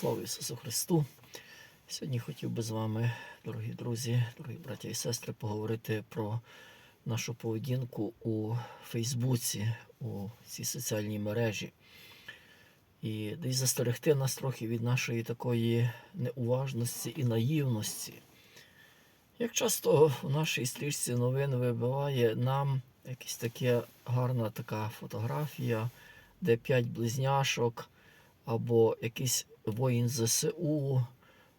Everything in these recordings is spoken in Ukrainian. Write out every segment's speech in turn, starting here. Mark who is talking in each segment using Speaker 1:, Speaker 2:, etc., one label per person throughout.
Speaker 1: Слава Ісусу Христу! Сьогодні хотів би з вами, дорогі друзі, дорогі браття і сестри, поговорити про нашу поведінку у Фейсбуці, у цій соціальній мережі. І десь застерегти нас трохи від нашої такої неуважності і наївності. Як часто в нашій стрічці новин вибиває нам якась така гарна така фотографія, де п'ять близняшок, або якийсь воїн ЗСУ,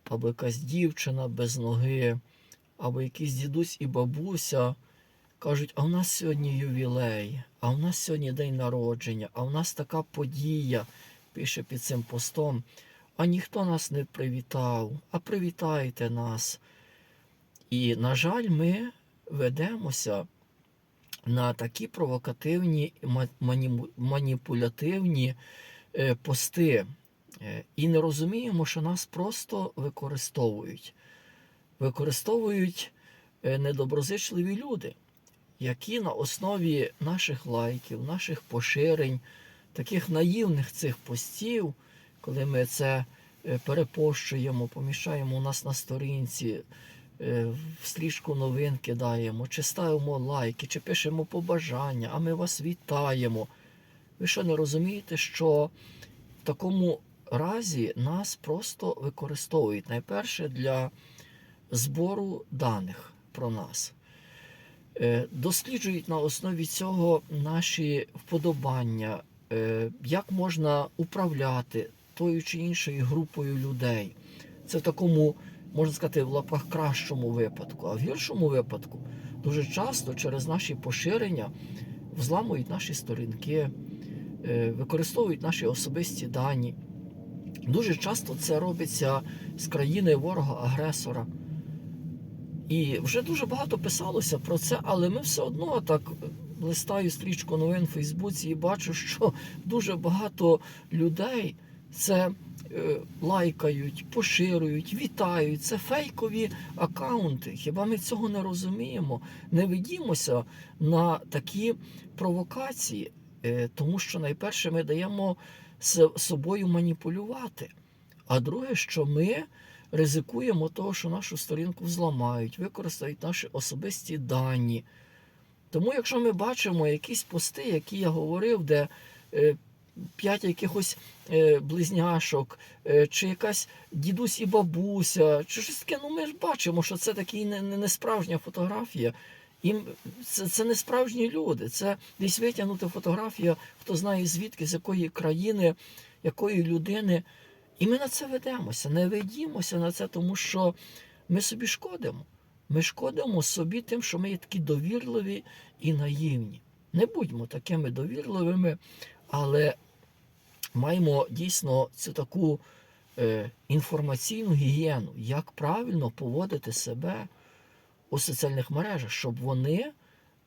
Speaker 1: або якась дівчина без ноги, або якийсь дідусь і бабуся кажуть, а в нас сьогодні ювілей, а в нас сьогодні день народження, а в нас така подія, пише під цим постом, а ніхто нас не привітав, а привітайте нас. І, на жаль, ми ведемося на такі провокативні, ма- маніпулятивні пости е, і не розуміємо, що нас просто використовують. Використовують е, недоброзичливі люди, які на основі наших лайків, наших поширень, таких наївних цих постів, коли ми це е, перепощуємо, поміщаємо у нас на сторінці, е, в стрічку новин кидаємо, чи ставимо лайки, чи пишемо побажання, а ми вас вітаємо. Ви що не розумієте, що в такому разі нас просто використовують найперше для збору даних про нас. Е, Досліджують на основі цього наші вподобання, е, як можна управляти тою чи іншою групою людей. Це в такому, можна сказати, в лапах кращому випадку. А в гіршому випадку дуже часто через наші поширення взламують наші сторінки, використовують наші особисті дані. Дуже часто це робиться з країни ворога-агресора. І вже дуже багато писалося про це, але ми все одно так е, листаю стрічку новин в Фейсбуці і бачу, що дуже багато людей це е, лайкають, поширюють, вітають. Це фейкові акаунти. Хіба ми цього не розуміємо? Не ведімося на такі провокації, е, тому що найперше ми даємо собою маніпулювати. А друге, що ми ризикуємо того, що нашу сторінку взламають, використають наші особисті дані. Тому, якщо ми бачимо якісь пости, які я говорив, де е, п'ять якихось е, близняшок, е, чи якась дідусь і бабуся, чи щось таке, ну ми ж бачимо, що це не, не справжня фотографія. Їм це, це не справжні люди. Це десь витягнута фотографія, хто знає звідки, з якої країни, якої людини. І ми на це ведемося. Не ведімося на це, тому що ми собі шкодимо. Ми шкодимо собі тим, що ми є такі довірливі і наївні. Не будьмо такими довірливими, але маємо дійсно цю таку е, інформаційну гігієну, як правильно поводити себе у соціальних мережах, щоб вони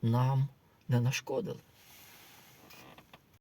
Speaker 1: нам не нашкодили.